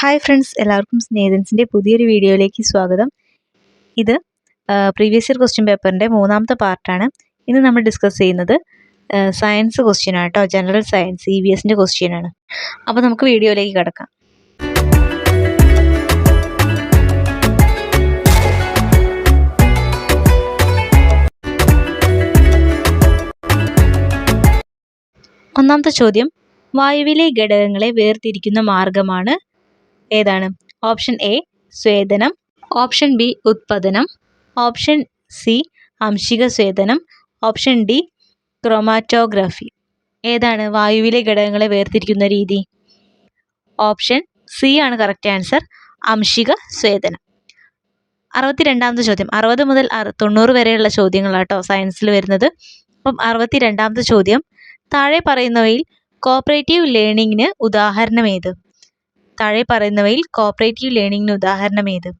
Hi friends എല്ലാവർക്കും സ്നേഹിതൻസിന്റെ പുതിയൊരു വീഡിയോയിലേക്ക് സ്വാഗതം. ഇത് പ്രീവിയസ് ഇയർ ക്വസ്റ്റ്യൻ പേപ്പറിന്റെ മൂന്നാമത്തെ പാർട്ടാണ് ഇന്ന് നമ്മൾ ഡിസ്കസ് ചെയ്യുന്നത് സയൻസ് ക്വസ്റ്റ്യൻ ആണ് കേട്ടോ. ജനറൽ സയൻസ് ഇ വി എസിന്റെ ക്വസ്റ്റ്യൻ ആണ്. അപ്പോൾ നമുക്ക് വീഡിയോയിലേക്ക് കിടക്കാം. ഒന്നാമത്തെ ചോദ്യം വായുവിലെ ഘടകങ്ങളെ വേർതിരിക്കുന്ന മാർഗമാണ് ഏതാണ്? ഓപ്ഷൻ എ സ്വേദനം. ഓപ്ഷൻ ബി ഉത്പതനം ഓപ്ഷൻ സി അംശിക സ്വേദനം. Option D chromatography. ഏതാണ്? വായുവിലെ ഘടകങ്ങളെ വേർതിരിക്കുന്ന രീതി. ഓപ്ഷൻ സി ആണ് കറക്റ്റ് ആൻസർ അംശിക സ്വേദനം. അറുപത്തി രണ്ടാമത്തെ ചോദ്യം. അറുപത് മുതൽ തൊണ്ണൂറ് വരെയുള്ള ചോദ്യങ്ങളാട്ടോ സയൻസിൽ വരുന്നത്. അപ്പം അറുപത്തി രണ്ടാമത്തെ ചോദ്യം. താഴെ പറയുന്നവയിൽ കോപ്പറേറ്റീവ് ലേണിങ്ങിന് ഉദാഹരണം ഏത്? താഴെ പറയുന്നവയിൽ കോപ്പറേറ്റീവ് ലേണിംഗിന് ഉദാഹരണം ഏത്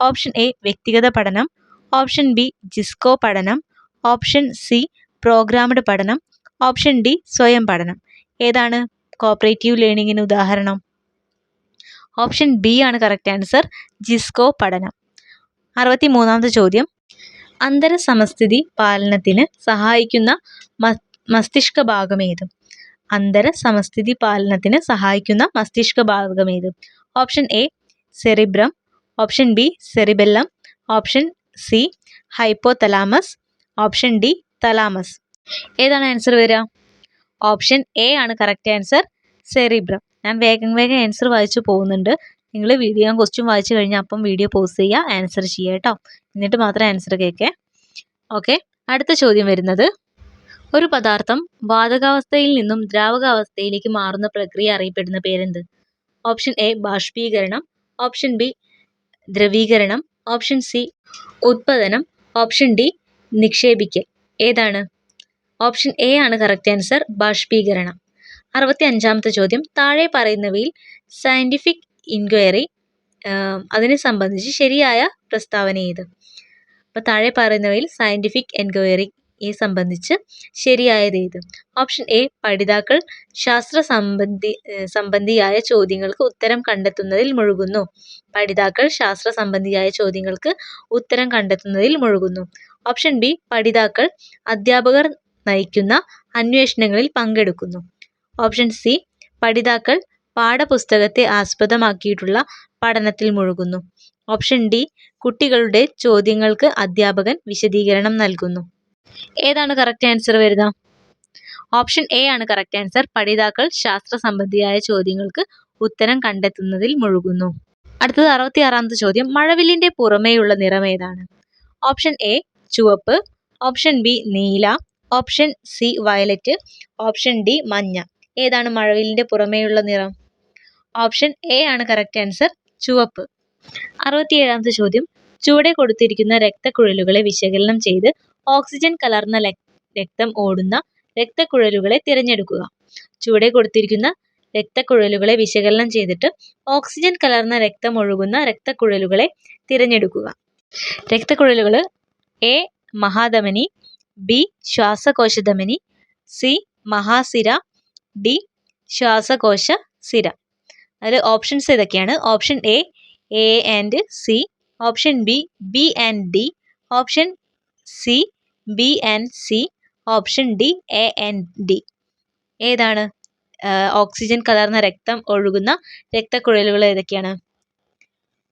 ഓപ്ഷൻ എ വ്യക്തിഗത പഠനം. ഓപ്ഷൻ ബി ജിസ്കോ പഠനം. ഓപ്ഷൻ സി പ്രോഗ്രാംഡ് പഠനം. ഓപ്ഷൻ ഡി സ്വയം പഠനം. ഏതാണ് കോപ്പറേറ്റീവ് ലേണിംഗിന് ഉദാഹരണം? ഓപ്ഷൻ ബി ആണ് കറക്റ്റ് ആൻസർ ജിസ്കോ പഠനം. അറുപത്തി മൂന്നാമത്തെ ചോദ്യം. അന്തരസമസ്ഥിതി പാലനത്തിന് സഹായിക്കുന്ന മസ്തിഷ്ക ഭാഗം ഏത്? അന്തര സമസ്ഥിതി പാലനത്തിന് സഹായിക്കുന്ന മസ്തിഷ്ക ഭാഗം ഏത്? Option A cerebrum. Option B cerebellum. Option C hypothalamus option D thalamus. ഏതാണ് ആൻസർ വരിക? ഓപ്ഷൻ എ ആണ് കറക്റ്റ് ആൻസർ സെറിബ്രം. ഞാൻ വേഗം വേഗം ആൻസർ വായിച്ചു പോകുന്നുണ്ട്. നിങ്ങൾ വീഡിയോ ക്വസ്റ്റ്യൻ വായിച്ചു കഴിഞ്ഞാൽ അപ്പം വീഡിയോ പോസ് ചെയ്യുക ആൻസർ ചെയ്യുക കേട്ടോ. എന്നിട്ട് മാത്രം ആൻസർ കേൾക്കേ. ഓക്കെ അടുത്ത ചോദ്യം വരുന്നത്. ഒരു പദാർത്ഥം വാതകാവസ്ഥയിൽ നിന്നും ദ്രാവകാവസ്ഥയിലേക്ക് മാറുന്ന പ്രക്രിയ അറിയപ്പെടുന്ന പേരെന്ത്? ഓപ്ഷൻ എ ബാഷ്പീകരണം. ഓപ്ഷൻ ബി ദ്രവീകരണം. ഓപ്ഷൻ സി ഉത്പതനം ഓപ്ഷൻ ഡി നിക്ഷേപിക്കൽ. ഏതാണ്? ഓപ്ഷൻ എ ആണ് കറക്റ്റ് ആൻസർ ബാഷ്പീകരണം. അറുപത്തി അഞ്ചാമത്തെ ചോദ്യം. താഴെ പറയുന്നവയിൽ സയന്റിഫിക് ഇൻക്വയറി അതിനെ സംബന്ധിച്ച് ശരിയായ പ്രസ്താവന ഏത്? അപ്പോൾ താഴെ പറയുന്നവയിൽ സയന്റിഫിക് എൻക്വയറി ഈ സംബന്ധിച്ച് ശരിയായത് ഏത്? ഓപ്ഷൻ എ പഠിതാക്കൾ ശാസ്ത്ര സംബന്ധി സംബന്ധിയായ ചോദ്യങ്ങൾക്ക് ഉത്തരം കണ്ടെത്തുന്നതിൽ മുഴുകുന്നു. പഠിതാക്കൾ ശാസ്ത്ര സംബന്ധിയായ ചോദ്യങ്ങൾക്ക് ഉത്തരം കണ്ടെത്തുന്നതിൽ മുഴുകുന്നു. ഓപ്ഷൻ ബി പഠിതാക്കൾ അധ്യാപകർ നയിക്കുന്ന അന്വേഷണങ്ങളിൽ പങ്കെടുക്കുന്നു. ഓപ്ഷൻ സി പഠിതാക്കൾ പാഠപുസ്തകത്തെ ആസ്പദമാക്കിയിട്ടുള്ള പഠനത്തിൽ മുഴുകുന്നു. ഓപ്ഷൻ ഡി കുട്ടികളുടെ ചോദ്യങ്ങൾക്ക് അധ്യാപകൻ വിശദീകരണം നൽകുന്നു. ഏതാണ് കറക്റ്റ് ആൻസർ വരുന്നത്? ഓപ്ഷൻ എ ആണ് കറക്റ്റ് ആൻസർ പഠിതാക്കൾ ശാസ്ത്ര സംബന്ധിയായ ചോദ്യങ്ങൾക്ക് ഉത്തരം കണ്ടെത്തുന്നതിൽ മുഴുകുന്നു. അടുത്തത് അറുപത്തി ആറാമത്തെ ചോദ്യം. മഴവില്ലിന്റെ പുറമേയുള്ള നിറം ഏതാണ്? ഓപ്ഷൻ എ ചുവപ്പ്. ഓപ്ഷൻ ബി നീല. Option C violet option D മഞ്ഞ. ഏതാണ് മഴവില്ലിന്റെ പുറമേയുള്ള നിറം? ഓപ്ഷൻ എ ആണ് കറക്റ്റ് ആൻസർ ചുവപ്പ്. അറുപത്തിയേഴാമത്തെ ചോദ്യം. ചുവടെ കൊടുത്തിരിക്കുന്ന രക്തക്കുഴലുകളെ വിശകലനം ചെയ്ത് ഓക്സിജൻ കലർന്ന രക്തം ഓടുന്ന രക്തക്കുഴലുകളെ തിരഞ്ഞെടുക്കുക. ചുവടെ കൊടുത്തിരിക്കുന്ന രക്തക്കുഴലുകളെ വിശകലനം ചെയ്തിട്ട് ഓക്സിജൻ കലർന്ന രക്തം ഒഴുകുന്ന രക്തക്കുഴലുകളെ തിരഞ്ഞെടുക്കുക. രക്തക്കുഴലുകൾ എ മഹാധമനി ബി ശ്വാസകോശധമനി സി മഹാസിര ഡി ശ്വാസകോശ സിര അതിൽ ഓപ്ഷൻസ് ഇതൊക്കെയാണ് option A A and C option B B and D option C B and C option D A and D ഏതാണ്? ഓക്സിജൻ കലർന്ന രക്തം ഒഴുകുന്ന രക്തക്കുഴലുകൾ ഏതൊക്കെയാണ്?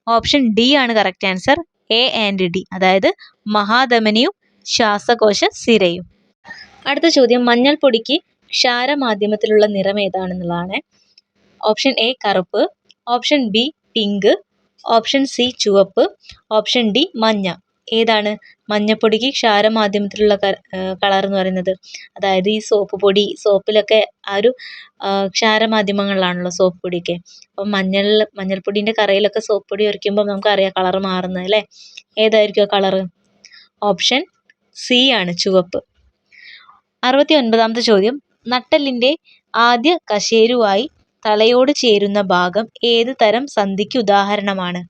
ഓപ്ഷൻ ഡി ആണ് correct answer. A and D അതായത് മഹാധമനിയും ശ്വാസകോശ സിരയും. അടുത്ത ചോദ്യം. മഞ്ഞൾപ്പൊടിക്ക് ക്ഷാരമാധ്യമത്തിലുള്ള നിറം ഏതാണെന്നുള്ളതാണ്. ഓപ്ഷൻ എ കറുപ്പ് option B pink option C ചുവപ്പ് ഓപ്ഷൻ ഡി മഞ്ഞ. ഏതാണ് മഞ്ഞപ്പൊടിക്ക് ക്ഷാര മാധ്യമത്തിലുള്ള കളർ എന്ന് പറയുന്നത്? അതായത് ഈ സോപ്പ് പൊടി സോപ്പിലൊക്കെ ആ ഒരു ക്ഷാര മാധ്യമങ്ങളിലാണല്ലോ സോപ്പ് പൊടിയൊക്കെ. അപ്പം മഞ്ഞൾ മഞ്ഞൾപ്പൊടിന്റെ കറയിലൊക്കെ സോപ്പ് പൊടി ഒഴിക്കുമ്പോൾ നമുക്കറിയാം കളർ മാറുന്നത് അല്ലേ? ഏതായിരിക്കും ആ കളർ ഓപ്ഷൻ സി ആണ് ചുവപ്പ്. അറുപത്തി ഒൻപതാമത്തെ ചോദ്യം. നട്ടെല്ലിന്റെ ആദ്യ കശേരുവായി തലയോട് ചേരുന്ന ഭാഗം ഏത് തരം സന്ധിക്ക് ഉദാഹരണമാണ്?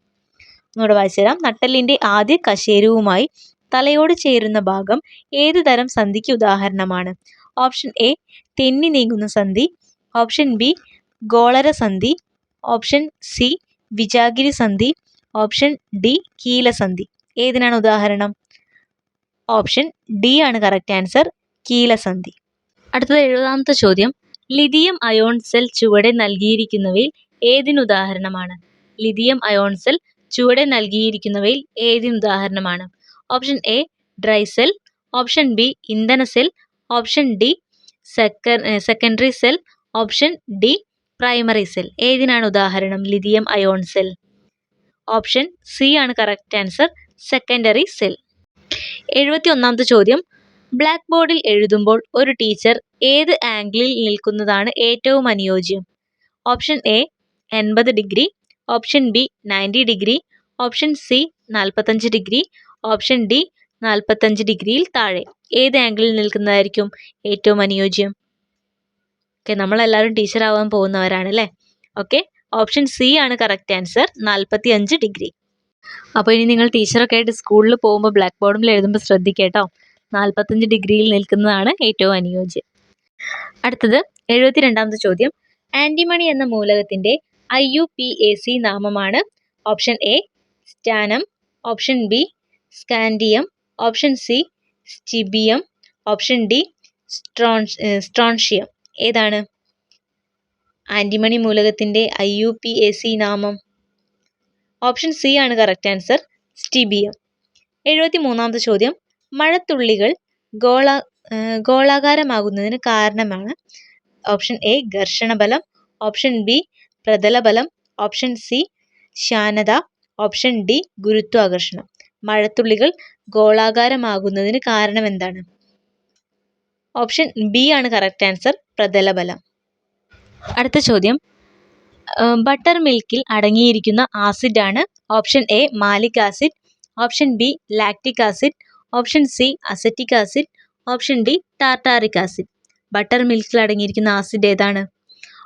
ഒന്നുകൂടെ വായിച്ചു തരാം ആദ്യ കശേരുവുമായി തലയോട് ചേരുന്ന ഭാഗം ഏത് തരം സന്ധിക്ക് ഉദാഹരണമാണ്? ഓപ്ഷൻ എ തെന്നി നീങ്ങുന്ന സന്ധി. ഓപ്ഷൻ ബി ഗോളര സന്ധി. ഓപ്ഷൻ സി വിജാഗിരി സന്ധി. ഓപ്ഷൻ ഡി കീലസന്ധി ഏതിനാണ് ഉദാഹരണം? ഓപ്ഷൻ ഡി ആണ് കറക്റ്റ് ആൻസർ കീലസന്ധി അടുത്തത് എഴുപതാമത്തെ ചോദ്യം. ലിഥിയം അയോൺ സെൽ ചുവടെ നൽകിയിരിക്കുന്നവയിൽ ഏതിനുദാഹരണമാണ് ലിഥിയം അയോൺ സെൽ ചുവടെ നൽകിയിരിക്കുന്നവയിൽ ഏതിനുദാഹരണമാണ് option A dry cell option B ഇന്ധന cell option D സെക്ക secondary cell option D primary cell ഏതിനാണ് ഉദാഹരണം? Lithium ion cell option C ആണ് കറക്റ്റ് ആൻസർ സെക്കൻഡറി സെൽ എഴുപത്തി ഒന്നാമത്തെ ചോദ്യം. ബ്ലാക്ക് ബോർഡിൽ എഴുതുമ്പോൾ ഒരു ടീച്ചർ ഏത് ആംഗിളിൽ നിൽക്കുന്നതാണ് ഏറ്റവും അനുയോജ്യം? ഓപ്ഷൻ എ എൺപത് degree. Option B ninety degree option C നാൽപ്പത്തഞ്ച് ഡിഗ്രി ഓപ്ഷൻ ഡി നാൽപ്പത്തഞ്ച് ഡിഗ്രിയിൽ താഴെ. ഏത് ആംഗിളിൽ നിൽക്കുന്നതായിരിക്കും ഏറ്റവും അനുയോജ്യം? ഓക്കെ നമ്മളെല്ലാവരും ടീച്ചർ ആവാൻ പോകുന്നവരാണ് അല്ലേ? ഓക്കെ ഓപ്ഷൻ സി ആണ് കറക്റ്റ് ആൻസർ നാൽപ്പത്തി അഞ്ച് ഡിഗ്രി. അപ്പോൾ ഇനി നിങ്ങൾ ടീച്ചറൊക്കെ ആയിട്ട് സ്കൂളിൽ പോകുമ്പോൾ ബ്ലാക്ക് ബോർഡിൽ എഴുതുമ്പോൾ ശ്രദ്ധിക്കേട്ടോ നാൽപ്പത്തഞ്ച് ഡിഗ്രിയിൽ നിൽക്കുന്നതാണ് ഏറ്റവും അനുയോജ്യം. അടുത്തത് എഴുപത്തി രണ്ടാമത്തെ ചോദ്യം. ആന്റിമണി എന്ന മൂലകത്തിന്റെ I U P A C നാമമാണ്. Option A stannum. Option B scandium. Option C stibium. Option D സ്ട്രോൺ strontium. ഏതാണ്? ആന്റിമണി മൂലകത്തിന്റെ I U P A C നാമം. ഓപ്ഷൻ സി ആണ് കറക്റ്റ് ആൻസർ സ്റ്റിബിയം. എഴുപത്തി മൂന്നാമത്തെ ചോദ്യം മഴത്തുള്ളികൾ ഗോള ഗോളാകാരമാകുന്നതിന് കാരണമാണ്. ഓപ്ഷൻ എ ഘർഷണബലം. ഓപ്ഷൻ ബി പ്രതലബലം ഓപ്ഷൻ സി ശാനത ഓപ്ഷൻ ഡി ഗുരുത്വാകർഷണം. മഴത്തുള്ളികൾ ഗോളാകാരമാകുന്നതിന് കാരണം എന്താണ്? ഓപ്ഷൻ ബി ആണ് കറക്റ്റ് ആൻസർ പ്രതലബലം. അടുത്ത ചോദ്യം. ബട്ടർ മിൽക്കിൽ അടങ്ങിയിരിക്കുന്ന ആസിഡ് ആണ് option A malic acid option B lactic acid option C acetic acid option D tartaric acid butter മിൽക്കിൽ അടങ്ങിയിരിക്കുന്ന ആസിഡ് ഏതാണ്?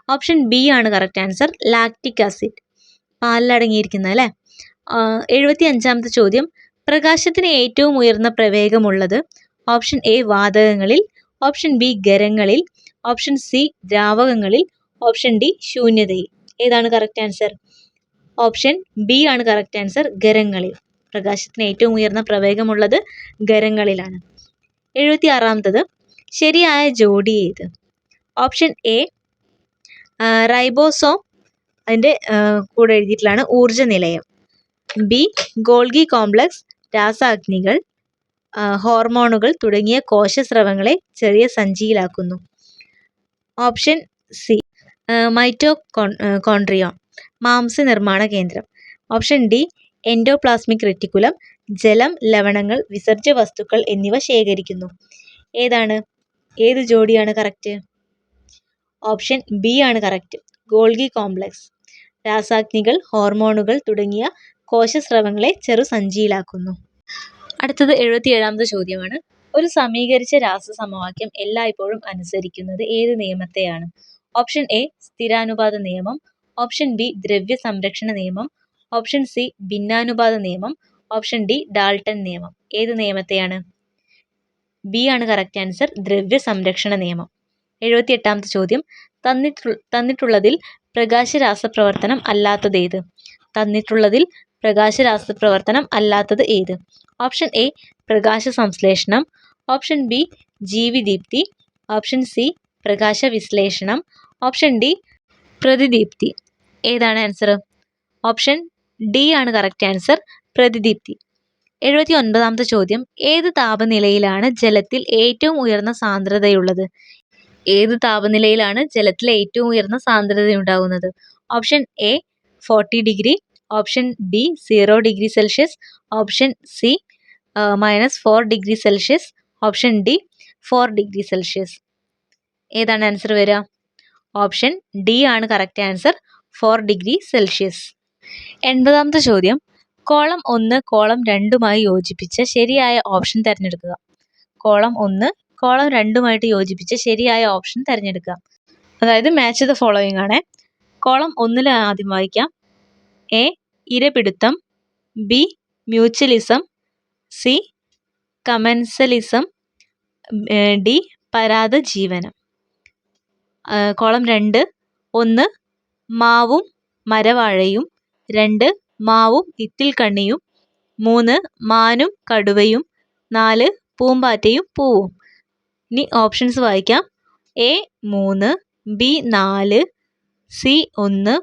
ഓപ്ഷൻ ബി ആണ് കറക്റ്റ് ആൻസർ ലാക്റ്റിക് ആസിഡ് പാലിലടങ്ങിയിരിക്കുന്നത് അല്ലേ? എഴുപത്തി അഞ്ചാമത്തെ ചോദ്യം. പ്രകാശത്തിന് ഏറ്റവും ഉയർന്ന പ്രവേഗമുള്ളത് ഓപ്ഷൻ എ വാതകങ്ങളിൽ ഓപ്ഷൻ ബി ഖരങ്ങളിൽ ഓപ്ഷൻ സി ദ്രാവകങ്ങളിൽ ഓപ്ഷൻ ഡി ശൂന്യതയിൽ. ഏതാണ് കറക്റ്റ് ആൻസർ ഓപ്ഷൻ ബി ആണ് കറക്റ്റ് ആൻസർ ഖരങ്ങളിൽ. പ്രകാശത്തിന് ഏറ്റവും ഉയർന്ന പ്രവേഗമുള്ളത് ഖരങ്ങളിലാണ്. എഴുപത്തി ആറാമത്തത് ശരിയായ ജോഡി ഏത്? ഓപ്ഷൻ എ റൈബോസോം അതിന്റെ കൂടെ എഴുതിയിട്ടുള്ളതാണ് ഊർജ നിലയം ബി ഗോൾഗി കോംപ്ലക്സ് രാസാഗ്നികൾ ഹോർമോണുകൾ തുടങ്ങിയ കോശസ്രവങ്ങളെ ചെറിയ സഞ്ചിയിലാക്കുന്നു. ഓപ്ഷൻ സി മൈറ്റോ കോൺട്രിയോൺ മാംസ നിർമ്മാണ കേന്ദ്രം. ഓപ്ഷൻ ഡി എൻഡോപ്ലാസ്മിക് റെറ്റിക്കുലം ജലം ലവണങ്ങൾ വിസർജ്യ വസ്തുക്കൾ എന്നിവ ശേഖരിക്കുന്നു. ഏതാണ്? ഏത് ജോഡിയാണ് കറക്റ്റ്? ഓപ്ഷൻ ബി ആണ് കറക്റ്റ് ഗോൾഗി കോംപ്ലക്സ് രാസാഗ്നികൾ ഹോർമോണുകൾ തുടങ്ങിയ കോശസ്രവങ്ങളെ ചെറുസഞ്ചിയിലാക്കുന്നു അടുത്തത് എഴുപത്തിയേഴാമത്തെ ചോദ്യമാണ്. ഒരു സമീകരിച്ച രാസസമവാക്യം എല്ലായ്പ്പോഴും അനുസരിക്കുന്നത് ഏത് നിയമത്തെയാണ്? ഓപ്ഷൻ എ സ്ഥിരാനുപാത നിയമം. ഓപ്ഷൻ ബി ദ്രവ്യ സംരക്ഷണ നിയമം. ഓപ്ഷൻ സി ഭിന്നാനുപാത നിയമം. ഓപ്ഷൻ ഡി ഡാൾട്ടൺ നിയമം. ഏത് നിയമത്തെയാണ്? ബി ആണ് കറക്റ്റ് ആൻസർ ദ്രവ്യ സംരക്ഷണ നിയമം. എഴുപത്തി എട്ടാമത്തെ ചോദ്യം. തന്നിട്ടു തന്നിട്ടുള്ളതിൽ പ്രകാശ രാസപ്രവർത്തനം അല്ലാത്തത് ഏത്? തന്നിട്ടുള്ളതിൽ പ്രകാശ രാസപ്രവർത്തനം അല്ലാത്തത് ഏത്? ഓപ്ഷൻ എ പ്രകാശ സംശ്ലേഷണം ഓപ്ഷൻ ബി ജീവിദീപ്തി. ഓപ്ഷൻ സി പ്രകാശ വിശ്ലേഷണം ഓപ്ഷൻ ഡി പ്രതിദീപ്തി. ഏതാണ് ആൻസർ ഓപ്ഷൻ ഡി ആണ് കറക്റ്റ് ആൻസർ പ്രതിദീപ്തി. എഴുപത്തി ഒൻപതാമത്തെ ചോദ്യം. ഏത് താപനിലയിലാണ് ജലത്തിൽ ഏറ്റവും ഉയർന്ന സാന്ദ്രതയുള്ളത്? ഏത് താപനിലയിലാണ് ജലത്തിലെ ഏറ്റവും ഉയർന്ന സാന്ദ്രത ഉണ്ടാകുന്നത് option A forty degree option B zero degree Celsius option C minus four degree Celsius option D four degree Celsius ഏതാണ് ആൻസർ വരിക? ഓപ്ഷൻ ഡി ആണ് correct answer four degree Celsius എൺപതാമത്തെ ചോദ്യം. കോളം ഒന്ന് കോളം രണ്ടുമായി യോജിപ്പിച്ച് ശരിയായ ഓപ്ഷൻ തിരഞ്ഞെടുക്കുക. Column ഒന്ന് column രണ്ടുമായിട്ട് യോജിപ്പിച്ച് ശരിയായ ഓപ്ഷൻ തിരഞ്ഞെടുക്കുക. അതായത് മാച്ച് ദ ഫോളോയിങ് ആണ്. കോളം ഒന്നിൽ ആദ്യം വായിക്കാം. A ഇരപിടുത്തം. B mutualism C commensalism D പരാത ജീവനം. കോളം രണ്ട്. ഒന്ന് മാവും മരവാഴയും. രണ്ട് മാവും ഇത്തിൽ കണ്ണിയും മൂന്ന് മാനും കടുവയും. നാല് പൂമ്പാറ്റയും പൂവും. ഇനി ഓപ്ഷൻസ് വായിക്കാം. എ മൂന്ന് ബി നാല് സി ഒന്ന്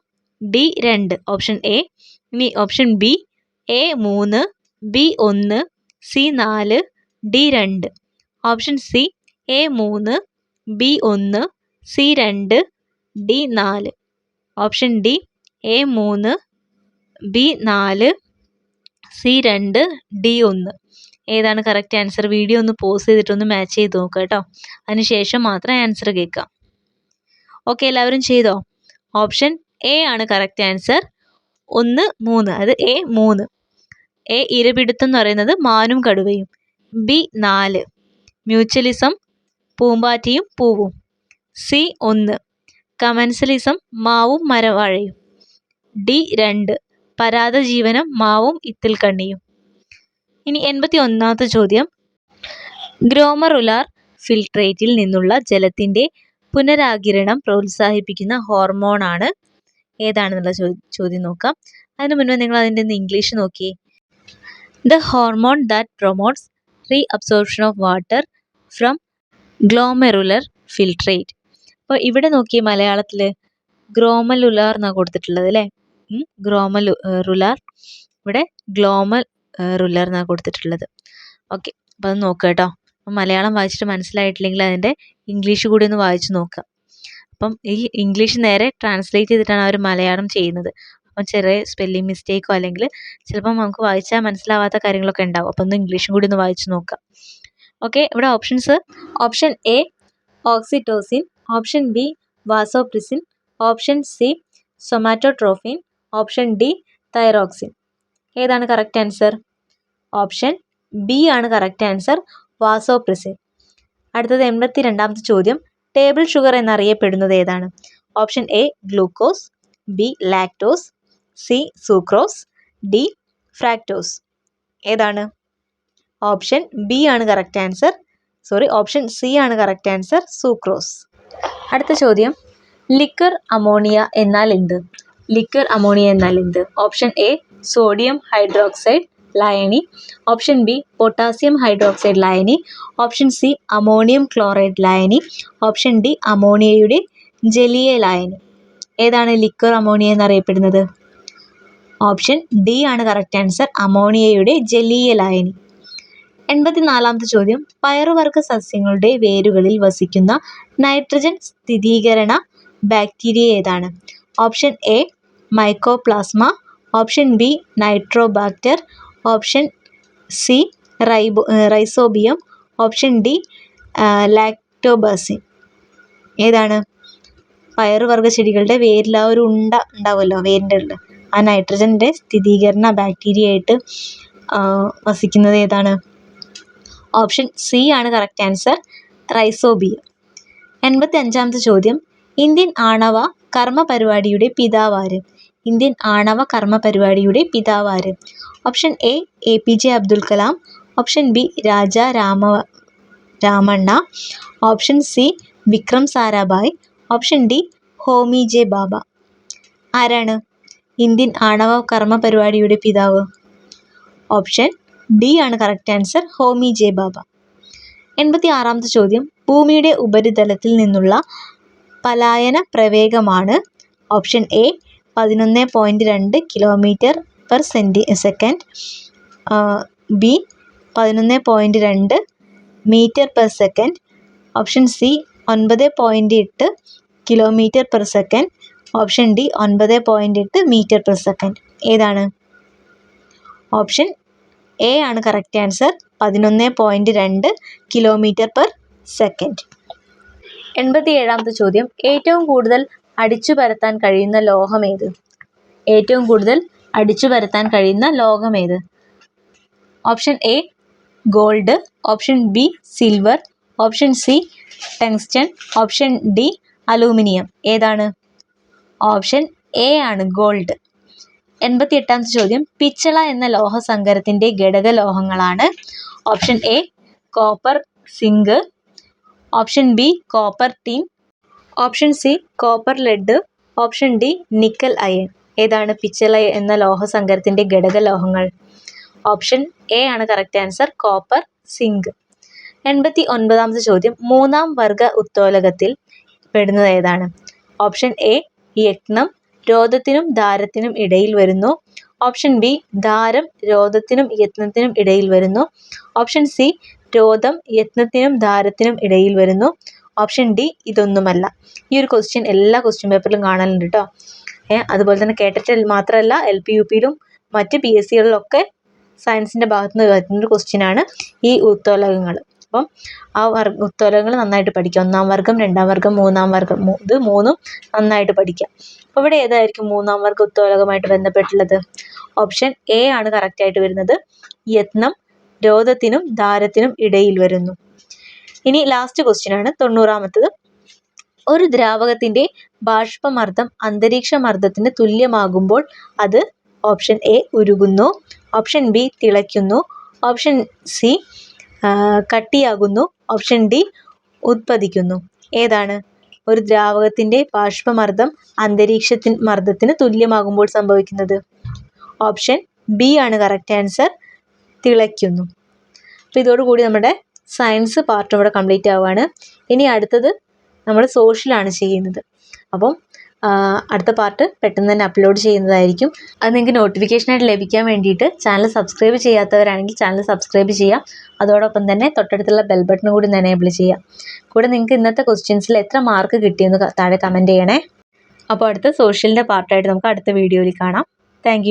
ഡി രണ്ട്. ഓപ്ഷൻ എ ഇനി ഓപ്ഷൻ ബി എ മൂന്ന് ബി ഒന്ന് സി നാല് ഡി രണ്ട്. ഓപ്ഷൻ സി എ മൂന്ന് ബി ഒന്ന് സി രണ്ട് ഡി നാല്. ഓപ്ഷൻ ഡി എ മൂന്ന് ബി നാല് സി രണ്ട് ഡി ഒന്ന്. ഏതാണ് കറക്റ്റ് ആൻസർ വീഡിയോ ഒന്ന് പോസ് ചെയ്തിട്ടൊന്ന് മാച്ച് ചെയ്ത് നോക്കുക കേട്ടോ. അതിനുശേഷം മാത്രം ആൻസർ കേൾക്കാം. ഓക്കെ എല്ലാവരും ചെയ്തോ? ഓപ്ഷൻ എ ആണ് കറക്റ്റ് ആൻസർ ഒന്ന് മൂന്ന്. അത് എ മൂന്ന്. എ ഇരപിടുത്തം എന്ന് പറയുന്നത് മാനും കടുവയും. ബി നാല്. മ്യൂച്വലിസം പൂമ്പാറ്റയും പൂവും. സി ഒന്ന്. കമൻസലിസം മാവും മരവാഴയും. ഡി രണ്ട്. പരാതജീവനം മാവും ഇത്തിൽ കണ്ണിയും ഇനി എൺപത്തി ഒന്നാമത്തെ ചോദ്യം. ഗ്രോമറുലാർ ഫിൽട്രേറ്റിൽ നിന്നുള്ള ജലത്തിന്റെ പുനരാകിരണം പ്രോത്സാഹിപ്പിക്കുന്ന ഹോർമോണാണ് ഏതാണെന്നുള്ള ചോദ്യം നോക്കാം. അതിന് മുൻപ് നിങ്ങൾ അതിന്റെ ഇംഗ്ലീഷ് നോക്കിയേ. The hormone that promotes reabsorption of water from glomerular filtrate അപ്പോൾ ഇവിടെ നോക്കി മലയാളത്തിൽ ഗ്രോമലുലാർ എന്നാണ് കൊടുത്തിട്ടുള്ളത് അല്ലേ? ഗ്രോമലു റുലാർ. ഇവിടെ ഗ്ലോമൽ റുലർ എന്നാണ് കൊടുത്തിട്ടുള്ളത്. ഓക്കെ അപ്പോൾ അത് നോക്കുക കേട്ടോ. അപ്പം മലയാളം വായിച്ചിട്ട് മനസ്സിലായിട്ടില്ലെങ്കിൽ അതിന്റെ ഇംഗ്ലീഷ് കൂടി ഒന്ന് വായിച്ച് നോക്കുക അപ്പം ഈ ഇംഗ്ലീഷ് നേരെ ട്രാൻസ്ലേറ്റ് ചെയ്തിട്ടാണ് അവർ മലയാളം ചെയ്യുന്നത്. അപ്പം ചെറിയ സ്പെല്ലിംഗ് മിസ്റ്റേക്കോ അല്ലെങ്കിൽ ചിലപ്പം നമുക്ക് വായിച്ചാൽ മനസ്സിലാവാത്ത കാര്യങ്ങളൊക്കെ ഉണ്ടാവും. അപ്പം ഒന്ന് ഇംഗ്ലീഷും കൂടി ഒന്ന് വായിച്ച് നോക്കുക ഓക്കെ ഇവിടെ options option A oxytocin option B vasopressin option C somatotrophin option D thyroxine ഏതാണ് കറക്റ്റ് ആൻസർ ഓപ്ഷൻ ബി ആണ് കറക്റ്റ് ആൻസർ വാസോപ്രിസിൻ അടുത്തത് എൺപത്തി രണ്ടാമത്തെ ചോദ്യം ടേബിൾ ഷുഗർ എന്നറിയപ്പെടുന്നത് ഏതാണ്? Option A glucose B lactose C sucrose D fructose ഏതാണ്? Option B ആണ് correct answer sorry option C ആണ് കറക്റ്റ് ആൻസർ സൂക്രോസ് അടുത്ത ചോദ്യം ലിക്കർ അമോണിയ എന്നാൽ എന്ത്? ലിക്കർ അമോണിയ എന്നാൽ എന്ത്? ഓപ്ഷൻ എ സോഡിയം ഹൈഡ്രോക്സൈഡ് ലായനി ഓപ്ഷൻ ബി പൊട്ടാസ്യം ഹൈഡ്രോക്സൈഡ് ലായനി ഓപ്ഷൻ സി അമോണിയം ക്ലോറൈഡ് ലായനി ഓപ്ഷൻ ഡി അമോണിയയുടെ ജലീയ ലായനി ഏതാണ് ലിക്വർ അമോണിയ എന്നറിയപ്പെടുന്നത്? ഓപ്ഷൻ ഡി ആണ് കറക്റ്റ് ആൻസർ അമോണിയയുടെ ജലീയ ലായനി എൺപത്തിനാലാമത്തെ ചോദ്യം പയറുവർഗ സസ്യങ്ങളുടെ വേരുകളിൽ വസിക്കുന്ന നൈട്രജൻ സ്ഥിരീകരണ ബാക്ടീരിയ ഏതാണ്? Option A mycoplasma option B nitrobacter option C ribo rhizobium option D ലാക്ടോബാസിൻ. ഏതാണ്? പയറുവർഗ ചെടികളുടെ വേരിൽ ആ ഒരു ഉണ്ട ഉണ്ടാവുമല്ലോ വേരിന്റെ ഉള്ളിൽ ആ നൈട്രജന്റെ സ്ഥിരീകരണ ബാക്ടീരിയ ആയിട്ട് വസിക്കുന്നത് ഏതാണ്? ഓപ്ഷൻ സി ആണ് കറക്റ്റ് ആൻസർ റൈസോബിയം. എൺപത്തി അഞ്ചാമത്തെ ചോദ്യം ഇന്ത്യൻ ആണവ കർമ്മ പരിപാടിയുടെ പിതാവാര് ഇന്ത്യൻ ആണവ കർമ്മ പരിപാടിയുടെ പിതാവാര്. Option A A P J Abdul Kalam option B Raja Rama Ramanna option C Vikram Sarabhai option D Homi J Bhabha ആരാണ്? ഇന്ത്യൻ ആണവ കർമ്മ പരിപാടിയുടെ പിതാവ്. ഓപ്ഷൻ ഡി ആണ് correct answer Homi J Bhabha എൺപത്തി ആറാമത്തെ ചോദ്യം ഭൂമിയുടെ ഉപരിതലത്തിൽ നിന്നുള്ള പലായന പ്രവേഗമാണ്. ഓപ്ഷൻ എ പതിനൊന്ന് പോയിന്റ് രണ്ട് kilometre per centi second B പതിനൊന്ന് പോയിന്റ് രണ്ട് metre per second option C ഒൻപത് പോയിന്റ് എട്ട് kilometre per second option D ഒൻപത് പോയിന്റ് എട്ട് മീറ്റർ പെർ സെക്കൻഡ് ഏതാണ്? ഓപ്ഷൻ എ ആണ് കറക്റ്റ് ആൻസർ പതിനൊന്ന് പോയിന്റ് രണ്ട് കിലോമീറ്റർ പെർ സെക്കൻഡ് എൺപത്തി ഏഴാമത്തെ ചോദ്യം. ഏറ്റവും കൂടുതൽ അടിച്ചു പരത്താൻ കഴിയുന്ന ലോഹം ഏത് ഏറ്റവും കൂടുതൽ അടിച്ചു പരത്താൻ കഴിയുന്ന ലോഹമേത് option A gold. Option B silver. Option C tungsten. Option D aluminium. ഏതാണ്? ഓപ്ഷൻ എ ആണ് ഗോൾഡ്. എൺപത്തി എട്ടാമത്തെ ചോദ്യം. പിച്ചള എന്ന ലോഹസങ്കരത്തിന്റെ ഘടകലോഹങ്ങളാണ്. Option A copper zinc. Option B copper tin. Option C copper lead option D nickel iron ഏതാണ് പിച്ചള എന്ന ലോഹസങ്കരത്തിന്റെ ഘടകലോഹങ്ങൾ? ഓപ്ഷൻ എ ആണ് കറക്റ്റ് ആൻസർ കോപ്പർ സിങ്ക് എൺപത്തി ഒൻപതാമത്തെ ചോദ്യം മൂന്നാം വർഗ ഉത്തോലകത്തിൽ പെടുന്നത് ഏതാണ്? Option A യത്നം. രോധത്തിനും ദാരത്തിനും ഇടയിൽ വരുന്നു. Option B ദാരം. രോധത്തിനും യത്നത്തിനും ഇടയിൽ വരുന്നു. Option C രോധം. യത്നത്തിനും ദാരത്തിനും ഇടയിൽ വരുന്നു. ഓപ്ഷൻ ഡി ഇതൊന്നുമല്ല. ഈ ഒരു ക്വസ്റ്റ്യൻ എല്ലാ ക്വസ്റ്റ്യൻ പേപ്പറിലും കാണലുണ്ട് കേട്ടോ അതുപോലെ തന്നെ കേട്ടിട്ട് മാത്രമല്ല എൽ പി യു പിയിലും മറ്റ് പി എസ് സികളിലൊക്കെ സയൻസിന്റെ ഭാഗത്ത് നിന്ന് വരുന്നൊരു ക്വസ്റ്റ്യനാണ് ഈ ഉത്തോലകങ്ങൾ. അപ്പം ആ വർഗ ഉത്തോലകങ്ങൾ നന്നായിട്ട് പഠിക്കുക. ഒന്നാം വർഗം രണ്ടാം വർഗം മൂന്നാം വർഗം ഇത് മൂന്നും നന്നായിട്ട് പഠിക്കുക. അപ്പോൾ ഇവിടെ ഏതായിരിക്കും മൂന്നാം വർഗ ഉത്തോലകമായിട്ട് ബന്ധപ്പെട്ടുള്ളത്? ഓപ്ഷൻ എ ആണ് കറക്റ്റായിട്ട് വരുന്നത്. യത്നം രോധത്തിനും ദാരത്തിനും ഇടയിൽ വരുന്നു. ഇനി ലാസ്റ്റ് ക്വസ്റ്റ്യൻ ആണ്. തൊണ്ണൂറാമത്തത്. ഒരു ദ്രാവകത്തിന്റെ ബാഷ്പമർദ്ദം അന്തരീക്ഷ മർദ്ദത്തിന് തുല്യമാകുമ്പോൾ അത് ഓപ്ഷൻ എ ഉരുകുന്നു. ഓപ്ഷൻ ബി തിളയ്ക്കുന്നു. ഓപ്ഷൻ സി കട്ടിയാകുന്നു. ഓപ്ഷൻ ഡി ഉത്പതിക്കുന്നു. ഏതാണ്? ഒരു ദ്രാവകത്തിന്റെ ബാഷ്പമർദ്ദം അന്തരീക്ഷത്തിൻ മർദ്ദത്തിന് തുല്യമാകുമ്പോൾ സംഭവിക്കുന്നത്? ഓപ്ഷൻ ബി ആണ് കറക്റ്റ് ആൻസർ തിളയ്ക്കുന്നു. അപ്പോൾ ഇതോടുകൂടി നമ്മുടെ സയൻസ് പാർട്ട് ഇവിടെ കംപ്ലീറ്റ് ആവുകയാണ്. ഇനി അടുത്തത് നമ്മൾ സോഷ്യലാണ് ചെയ്യുന്നത്. അപ്പം അടുത്ത പാർട്ട് പെട്ടെന്ന് തന്നെ അപ്ലോഡ് ചെയ്യുന്നതായിരിക്കും. അത് നിങ്ങൾക്ക് നോട്ടിഫിക്കേഷനായിട്ട് ലഭിക്കാൻ വേണ്ടിയിട്ട് ചാനൽ സബ്സ്ക്രൈബ് ചെയ്യാത്തവരാണെങ്കിൽ ചാനൽ സബ്സ്ക്രൈബ് ചെയ്യുക. അതോടൊപ്പം തന്നെ തൊട്ടടുത്തുള്ള ബെൽ ബട്ടൺ കൂടി എനേബിൾ ചെയ്യുക. കൂടെ നിങ്ങൾക്ക് ഇന്നത്തെ ക്വസ്റ്റ്യൻസിൽ എത്ര മാർക്ക് കിട്ടിയെന്ന് താഴെ കമന്റ് ചെയ്യണേ. അപ്പോൾ അടുത്ത സോഷ്യലിന്റെ പാർട്ടായിട്ട് നമുക്ക് അടുത്ത വീഡിയോയിൽ കാണാം. താങ്ക്